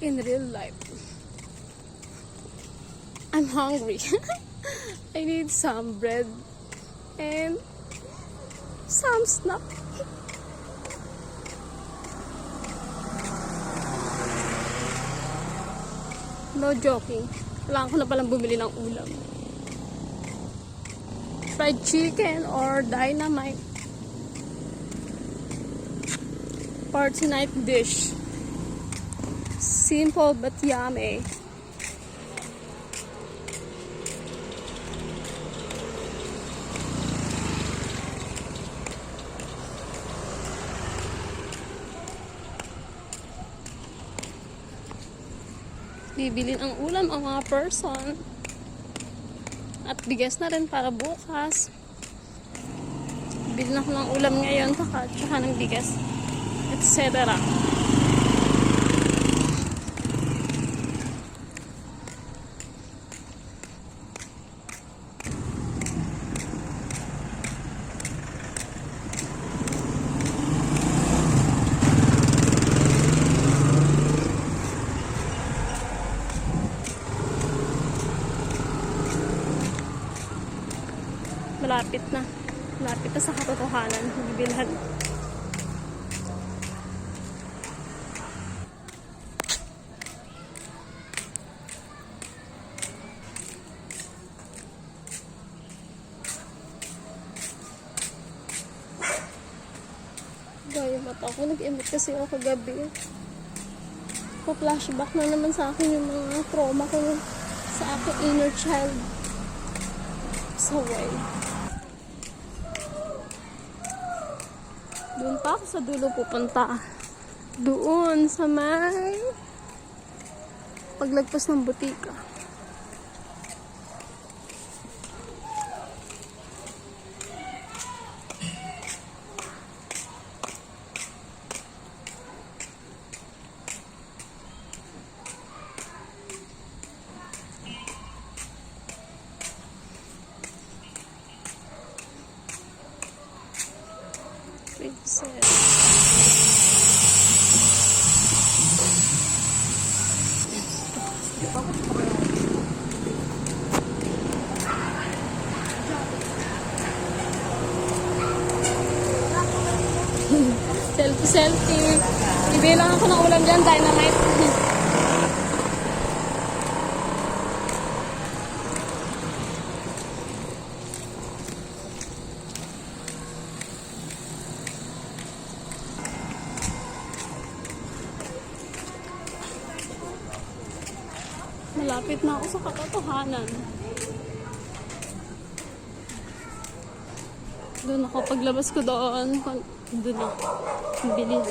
in real life. I'm hungry. I need some bread and some snack. No joking. Kailangan ko na palang bumili ng ulam. Fried chicken or dynamite. Party night dish. Simple but yummy. Bibilin ang ulam ang mga person. At bigas na rin para bukas. Bilhin ako ng ulam ngayon, saka, tsaka ng bigas, etc. Malapit na. Malapit na sa katotohanan. Bibilhan. Gaya mata ko. Nag-emit kasi ako kagabi. Pa-flashback na naman sa akin yung mga trauma ko sa aking inner child. Sa way. Doon pa ako sa dulo pupunta. Doon sa may paglagpas ng butika. Princess. selfie, selfie. Ibilang ako ng ulam dyan, dynamite. Malapit na ako sa katotohanan. Doon ako, paglabas ko doon, doon ako, bilihan.